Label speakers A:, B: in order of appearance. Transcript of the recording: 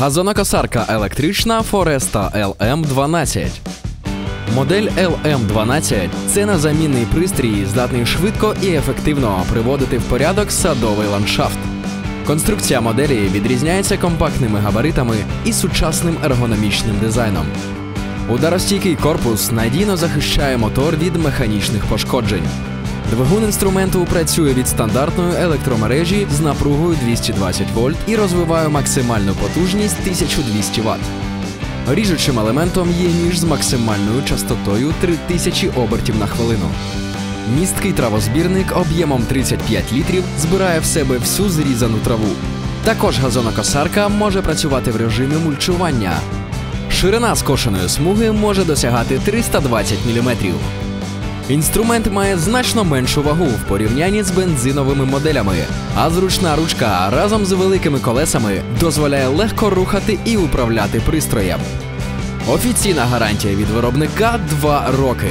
A: Газонокосарка електрична Foresta LM12. Модель LM12 це незамінний пристрій, здатний швидко і ефективно приводити в порядок садовий ландшафт. Конструкція моделі відрізняється компактними габаритами і сучасним ергономічним дизайном. Ударостійкий корпус надійно захищає мотор від механічних пошкоджень. Двигун інструменту працює від стандартної електромережі з напругою 220 вольт і розвиває максимальну потужність 1200 Вт. Ріжучим елементом є ніж з максимальною частотою 3000 обертів на хвилину. Місткий травозбірник об'ємом 35 літрів збирає в себе всю зрізану траву. Також газонокосарка може працювати в режимі мульчування. Ширина скошеної смуги може досягати 320 мм. Інструмент має значно меншу вагу в порівнянні з бензиновими моделями, а зручна ручка разом з великими колесами дозволяє легко рухати і управляти пристроєм. Офіційна гарантія від виробника 2 роки.